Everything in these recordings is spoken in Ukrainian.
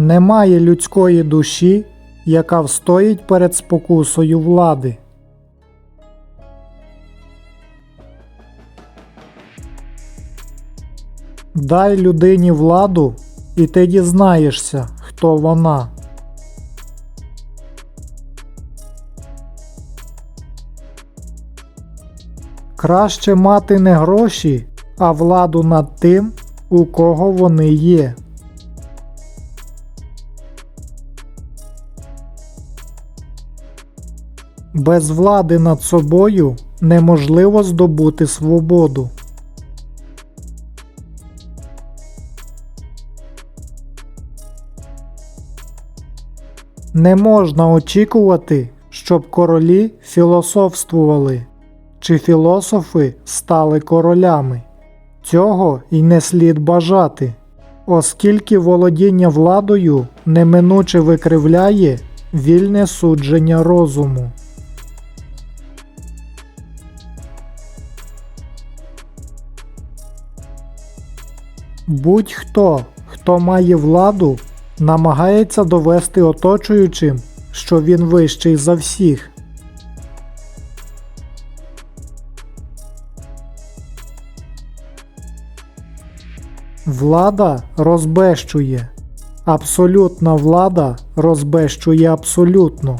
Немає людської душі, яка встоїть перед спокусою влади. Дай людині владу, і ти дізнаєшся, хто вона. Краще мати не гроші, а владу над тим, у кого вони є. Без влади над собою неможливо здобути свободу. Не можна очікувати, щоб королі філософствували, чи філософи стали королями. Цього й не слід бажати, оскільки володіння владою неминуче викривляє вільне судження розуму. Будь-хто, хто має владу, намагається довести оточуючим, що він вищий за всіх. Влада розбещує. Абсолютна влада розбещує абсолютно.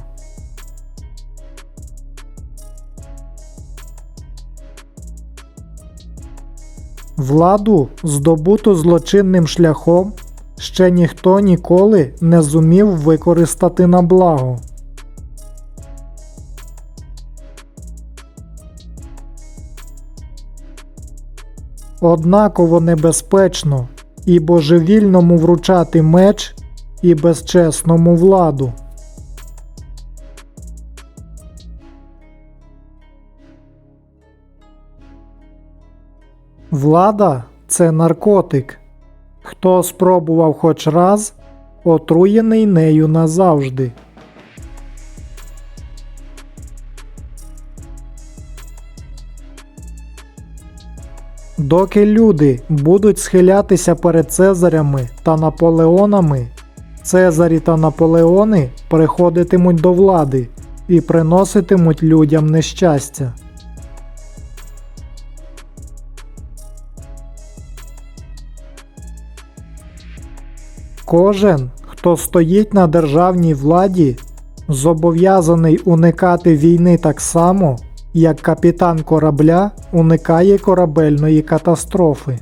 Владу, здобуту злочинним шляхом, ще ніхто ніколи не зумів використати на благо. Однаково небезпечно і божевільному вручати меч, і безчесному владу. Влада це наркотик. Хто спробував хоч раз, отруєний нею назавжди. Доки люди будуть схилятися перед Цезарями та Наполеонами, Цезарі та Наполеони приходитимуть до влади і приноситимуть людям нещастя. Кожен, хто стоїть на державній владі, зобов'язаний уникати війни так само, як капітан корабля уникає корабельної катастрофи.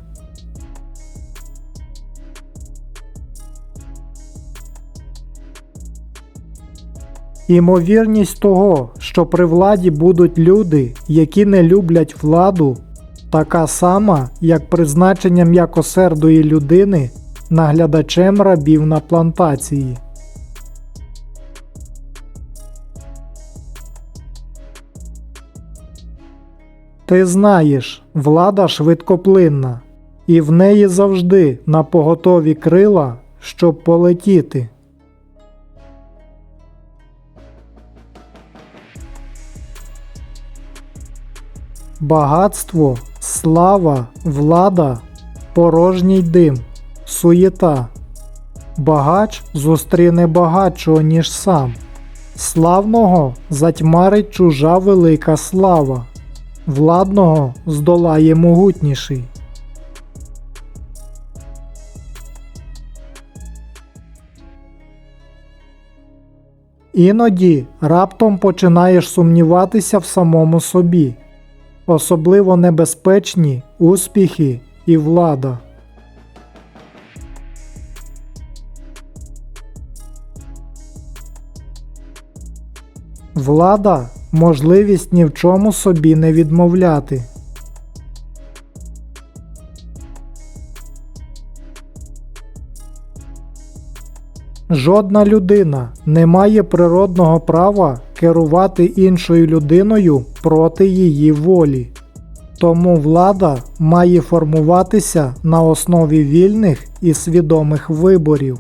Імовірність того, що при владі будуть люди, які не люблять владу, така сама, як призначення м'якосердої людини наглядачем рабів на плантації. Ти знаєш, влада швидкоплинна, і в неї завжди на поготові крила, щоб полетіти. Багатство, слава, влада, порожній дим, суєта. Багач зустріне багатшого, ніж сам. Славного затьмарить чужа велика слава, владного здолає могутніший. Іноді раптом починаєш сумніватися в самому собі, особливо небезпечні успіхи і влада. Влада можливість ні в чому собі не відмовляти. Жодна людина не має природного права керувати іншою людиною проти її волі. Тому влада має формуватися на основі вільних і свідомих виборів.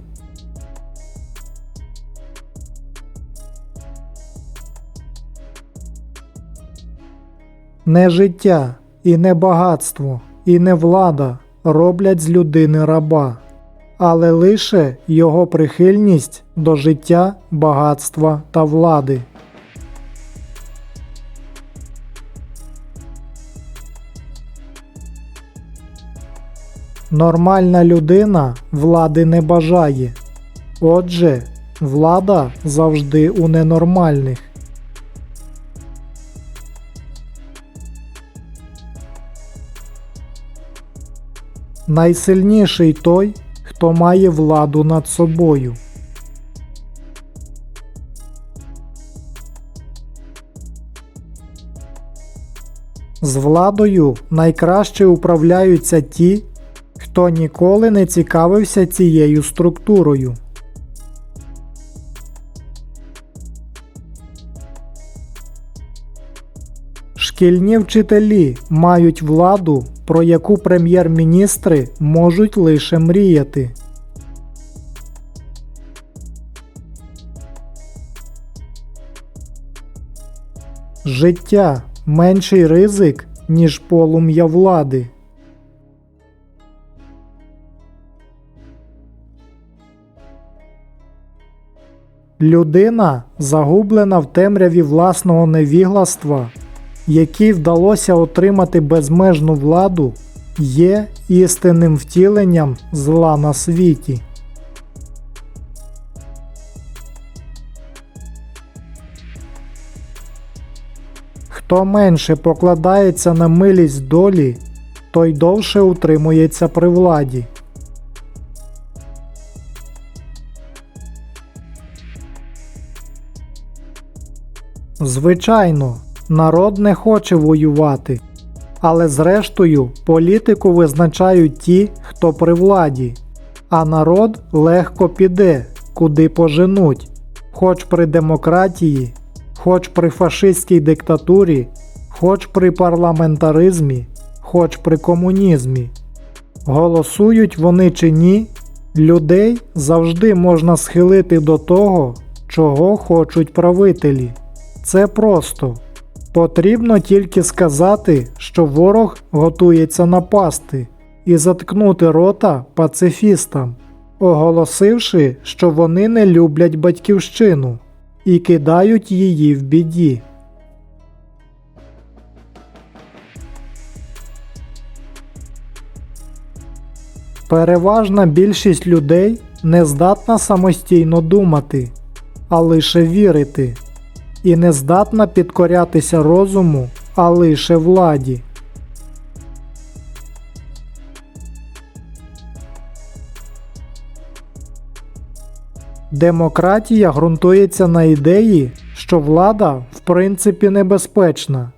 Не життя, і не багатство, і не влада роблять з людини раба, але лише його прихильність до життя, багатства та влади. Нормальна людина влади не бажає. Отже, влада завжди у ненормальних. Найсильніший той, хто має владу над собою. З владою найкраще управляються ті, хто ніколи не цікавився цією структурою. Шкільні вчителі мають владу, про яку прем'єр-міністри можуть лише мріяти. Життя менший ризик, ніж полум'я влади. Людина, загублена в темряві власного невігластва, якій вдалося отримати безмежну владу, є істинним втіленням зла на світі. Хто менше покладається на милість долі, той довше утримується при владі. Звичайно, народ не хоче воювати, але зрештою політику визначають ті, хто при владі, а народ легко піде, куди поженуть, хоч при демократії, хоч при фашистській диктатурі, хоч при парламентаризмі, хоч при комунізмі. Голосують вони чи ні, людей завжди можна схилити до того, чого хочуть правителі. Це просто. Потрібно тільки сказати, що ворог готується напасти і заткнути рота пацифістам, оголосивши, що вони не люблять батьківщину і кидають її в біді. Переважна більшість людей не здатна самостійно думати, а лише вірити, і не здатна підкорятися розуму, а лише владі. Демократія ґрунтується на ідеї, що влада в принципі небезпечна,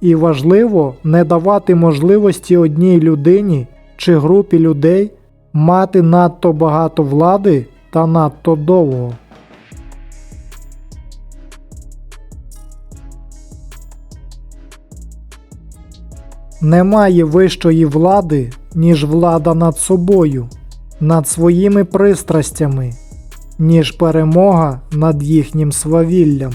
і важливо не давати можливості одній людині чи групі людей мати надто багато влади та надто довго. Немає вищої влади, ніж влада над собою, над своїми пристрастями, ніж перемога над їхнім свавіллям.